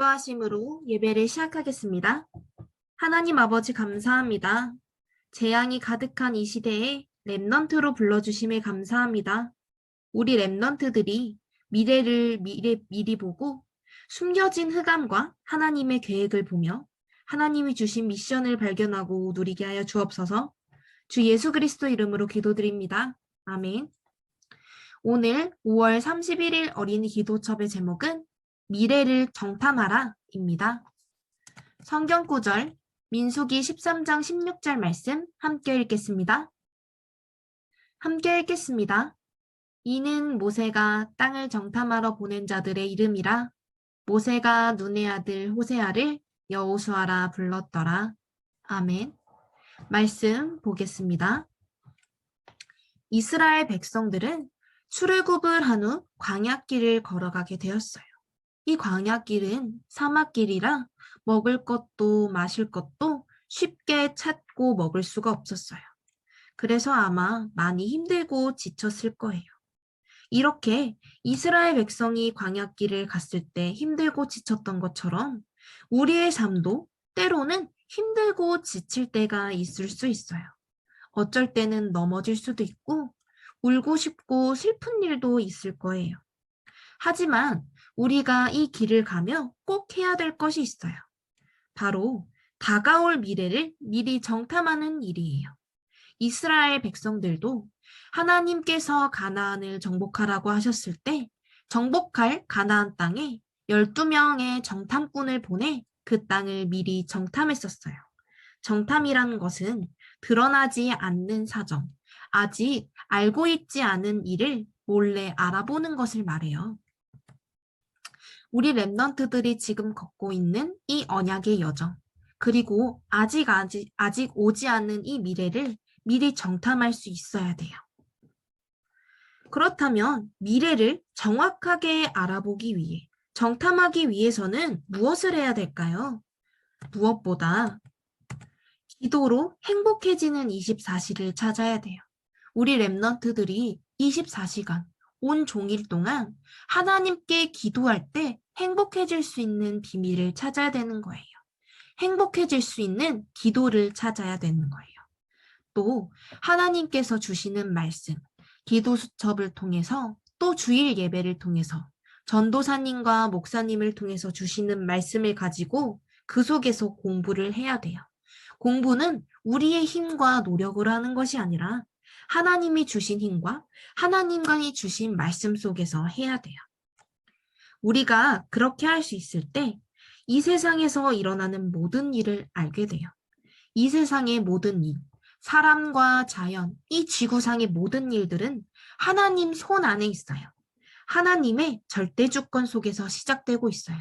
기도하심으로 예배를 시작하겠습니다. 하나님 아버지 감사합니다. 재앙이 가득한 이 시대에 랩넌트로 불러주심에 감사합니다. 우리 랩넌트들이 미래를 미래, 미리 보고 숨겨진 흑암과 하나님의 계획을 보며 하나님이 주신 미션을 발견하고 누리게 하여 주옵소서 주 예수 그리스도 이름으로 기도드립니다. 아멘. 오늘 5월 31일 어린이 기도첩의 제목은 미래를 정탐하라 입니다. 성경 구절 민수기 13장 16절 말씀 함께 읽겠습니다. 함께 읽겠습니다. 이는 모세가 땅을 정탐하러 보낸 자들의 이름이라 모세가 눈의 아들 호세아를 여호수아라 불렀더라. 아멘. 말씀 보겠습니다. 이스라엘 백성들은 출애굽을 한 후 광야길을 걸어가게 되었어요. 이 광야길은 사막길이라 먹을 것도 마실 것도 쉽게 찾고 먹을 수가 없었어요. 그래서 아마 많이 힘들고 지쳤을 거예요. 이렇게 이스라엘 백성이 광야길을 갔을 때 힘들고 지쳤던 것처럼 우리의 삶도 때로는 힘들고 지칠 때가 있을 수 있어요. 어쩔 때는 넘어질 수도 있고 울고 싶고 슬픈 일도 있을 거예요. 하지만 우리가 이 길을 가며 꼭 해야 될 것이 있어요. 바로 다가올 미래를 미리 정탐하는 일이에요. 이스라엘 백성들도 하나님께서 가나안을 정복하라고 하셨을 때 정복할 가나안 땅에 12명의 정탐꾼을 보내 그 땅을 미리 정탐했었어요. 정탐이라는 것은 드러나지 않는 사정, 아직 알고 있지 않은 일을 몰래 알아보는 것을 말해요. 우리 랩넌트들이 지금 걷고 있는 이 언약의 여정, 그리고 아직 아직 아직 오지 않는 이 미래를 미리 정탐할 수 있어야 돼요. 그렇다면 미래를 정확하게 알아보기 위해 정탐하기 위해서는 무엇을 해야 될까요? 무엇보다 기도로 행복해지는 24시를 찾아야 돼요. 우리 랩넌트들이 24시간 온 종일 동안 하나님께 기도할 때 행복해질 수 있는 비밀을 찾아야 되는 거예요. 행복해질 수 있는 기도를 찾아야 되는 거예요. 또 하나님께서 주시는 말씀, 기도 수첩을 통해서 또 주일 예배를 통해서 전도사님과 목사님을 통해서 주시는 말씀을 가지고 그 속에서 공부를 해야 돼요. 공부는 우리의 힘과 노력을 하는 것이 아니라 하나님이 주신 힘과 하나님과이 주신 말씀 속에서 해야 돼요. 우리가 그렇게 할 수 있을 때 이 세상에서 일어나는 모든 일을 알게 돼요. 이 세상의 모든 일, 사람과 자연, 이 지구상의 모든 일들은 하나님 손 안에 있어요. 하나님의 절대 주권 속에서 시작되고 있어요.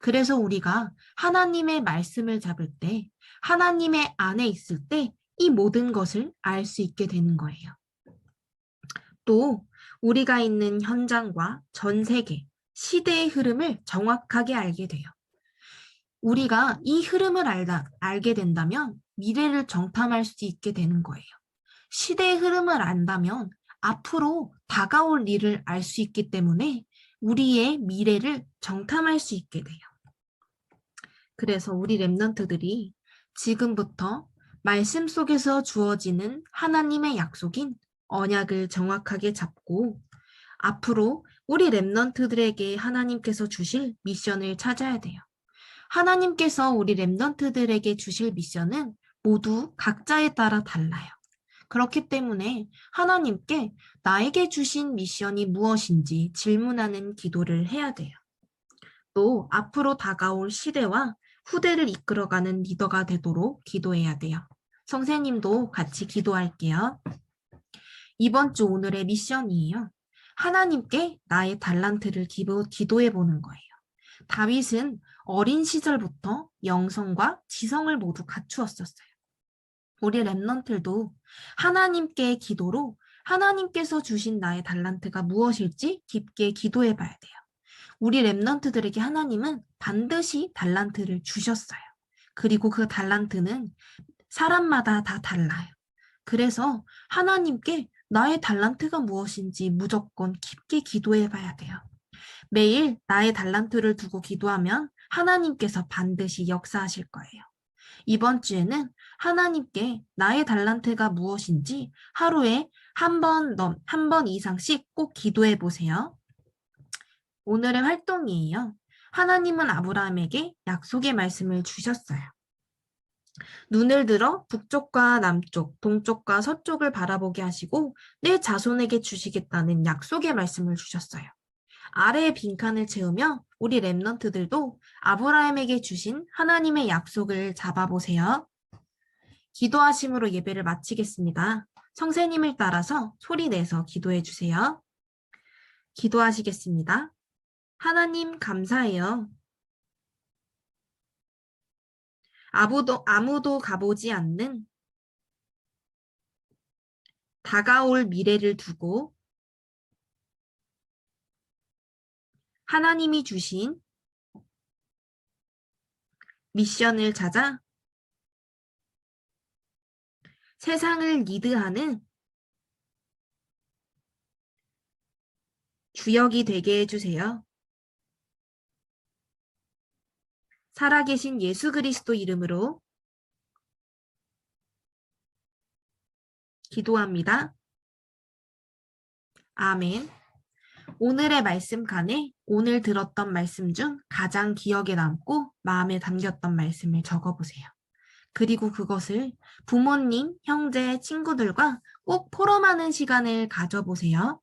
그래서 우리가 하나님의 말씀을 잡을 때, 하나님의 안에 있을 때 이 모든 것을 알 수 있게 되는 거예요. 또 우리가 있는 현장과 전 세계, 시대의 흐름을 정확하게 알게 돼요. 우리가 이 흐름을 알다, 알게 된다면 미래를 정탐할 수 있게 되는 거예요. 시대의 흐름을 안다면 앞으로 다가올 일을 알 수 있기 때문에 우리의 미래를 정탐할 수 있게 돼요. 그래서 우리 랩런트들이 지금부터 말씀 속에서 주어지는 하나님의 약속인 언약을 정확하게 잡고 앞으로 우리 랩넌트들에게 하나님께서 주실 미션을 찾아야 돼요. 하나님께서 우리 랩넌트들에게 주실 미션은 모두 각자에 따라 달라요. 그렇기 때문에 하나님께 나에게 주신 미션이 무엇인지 질문하는 기도를 해야 돼요. 또 앞으로 다가올 시대와 후대를 이끌어가는 리더가 되도록 기도해야 돼요. 선생님도 같이 기도할게요. 이번 주 오늘의 미션이에요. 하나님께 나의 달란트를 기도, 기도해 보는 거예요. 다윗은 어린 시절부터 영성과 지성을 모두 갖추었었어요. 우리 랩넌들도 하나님께 기도로 하나님께서 주신 나의 달란트가 무엇일지 깊게 기도해 봐야 돼요. 우리 랩넌트들에게 하나님은 반드시 달란트를 주셨어요. 그리고 그 달란트는 사람마다 다 달라요. 그래서 하나님께 나의 달란트가 무엇인지 무조건 깊게 기도해 봐야 돼요. 매일 나의 달란트를 두고 기도하면 하나님께서 반드시 역사하실 거예요. 이번 주에는 하나님께 나의 달란트가 무엇인지 하루에 한 번 넘, 한 번 이상씩 꼭 기도해 보세요. 오늘의 활동이에요. 하나님은 아브라함에게 약속의 말씀을 주셨어요. 눈을 들어 북쪽과 남쪽, 동쪽과 서쪽을 바라보게 하시고 내 자손에게 주시겠다는 약속의 말씀을 주셨어요. 아래의 빈칸을 채우며 우리 랩런트들도 아브라함에게 주신 하나님의 약속을 잡아보세요. 기도하심으로 예배를 마치겠습니다. 성세님을 따라서 소리 내서 기도해 주세요. 기도하시겠습니다. 하나님 감사해요. 아무도, 아무도 가보지 않는 다가올 미래를 두고 하나님이 주신 미션을 찾아 세상을 리드하는 주역이 되게 해주세요. 살아계신 예수 그리스도 이름으로 기도합니다. 아멘. 오늘의 말씀 칸에 오늘 들었던 말씀 중 가장 기억에 남고 마음에 담겼던 말씀을 적어보세요. 그리고 그것을 부모님, 형제, 친구들과 꼭 포럼하는 시간을 가져보세요.